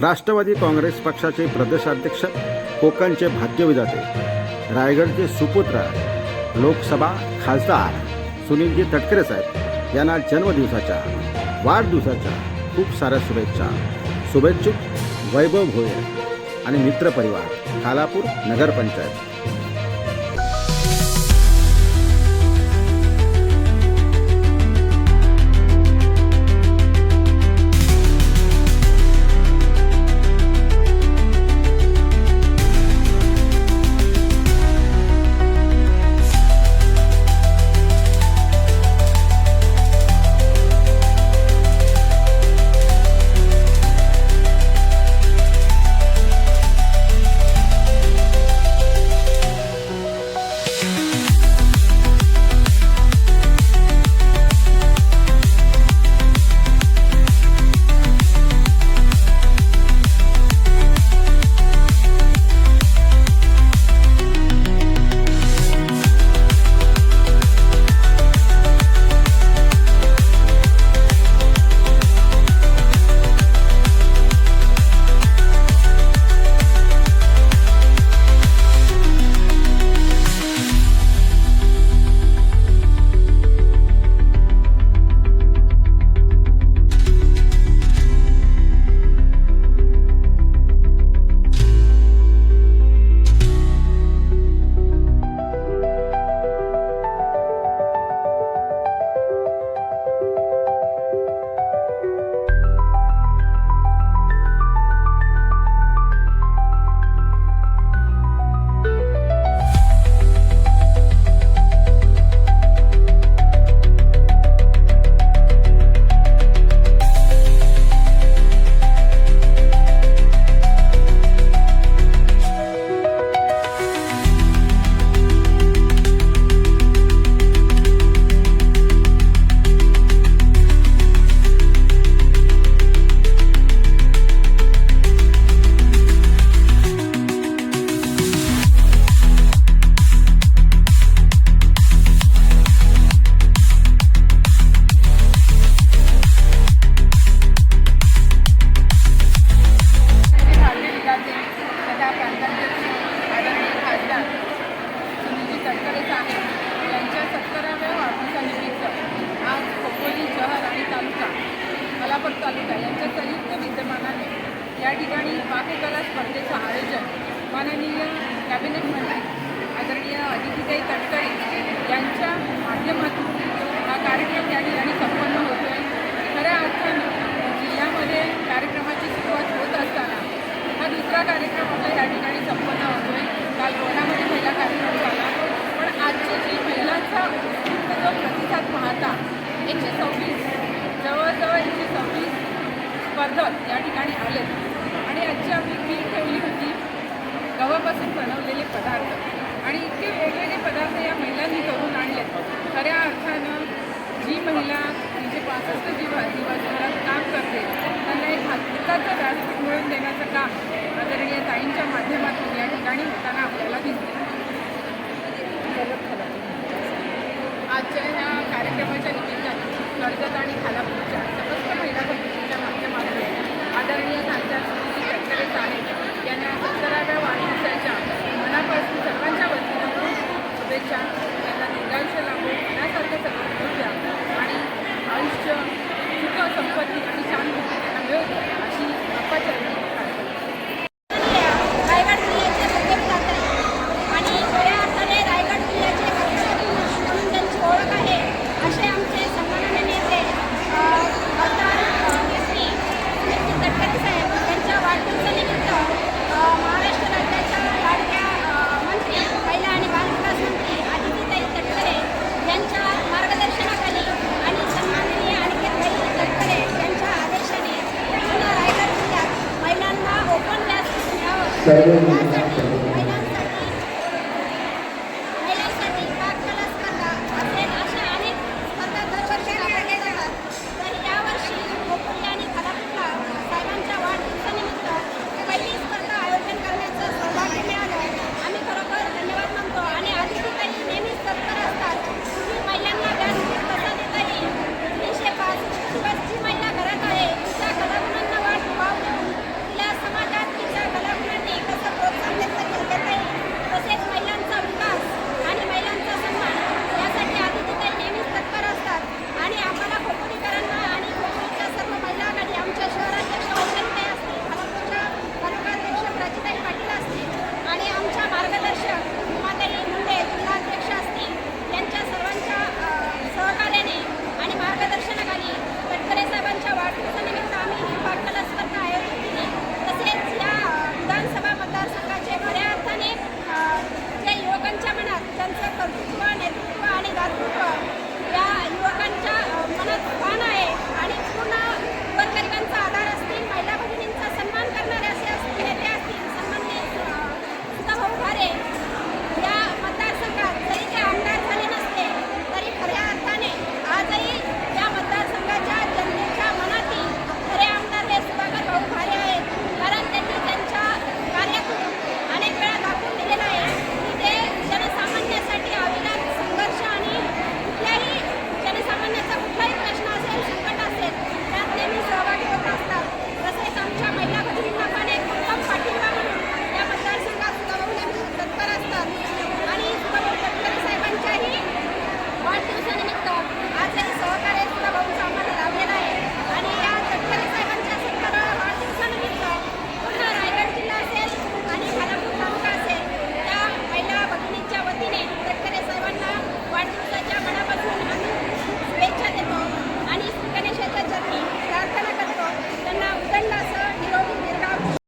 राष्ट्रवादी काँग्रेस पक्षाचे प्रदेशाध्यक्ष कोकणचे भाग्यविधाते रायगडचे सुपुत्र लोकसभा खासदार सुनीलजी तटकरे साहेब यांना जन्मदिवसाच्या वाढदिवसाच्या खूप साऱ्या शुभेच्छा. शुभेच्छुक वैभव भोयर आणि मित्रपरिवार खालापूर नगरपंचायत. त्या प्रांताध्यक्ष आदरणीय खासदार सुनीलजी तटकरे साहेब यांच्या सत्तराव्या वाढदिवसानिमित्त आज खोपोली शहर आणि तालुका कोल्हापूर तालुका यांच्या संयुक्त विद्यमानाने या ठिकाणी पाककला स्पर्धेचं आयोजन माननीय कॅबिनेट मंत्री आदरणीय अदितीताई तटकरे यांच्या माध्यमातून हा कार्यक्रम या ठिकाणी संपन्न होतो आहे खऱ्या अर्थानं जिल्ह्यामध्ये कार्यक्रमाची सुरुवात होत असताना हा दुसरा कार्यक्रम आपला या ठिकाणी संपन्न होतो आहे काल रोहनामध्ये पहिला कार्यक्रम झाला पण आजची जी महिलांचा उत्स्फूर्त जो प्रतिसाद पाहता एकशे सव्वीस. जवळजवळ एकशे सव्वीस स्पर्धक या ठिकाणी आले आणि आजची आपली थीम ठेवली होती. गव्हापासून बनवलेले पदार्थ. आणि इतके वेगवेगळे पदार्थ या महिलांनी करून आणले खऱ्या अर्थानं जी महिला तिचे पासष्ट दिवस दिवसभरात काम करते त्यांना एक हातकाचं व्यासपीठ मिळवून देण्याचं काम आदरणीय ताईंच्या माध्यमातून या ठिकाणी होताना आपल्याला दिसते निमित्ताने कर्जत आणि खालापूरच्या serving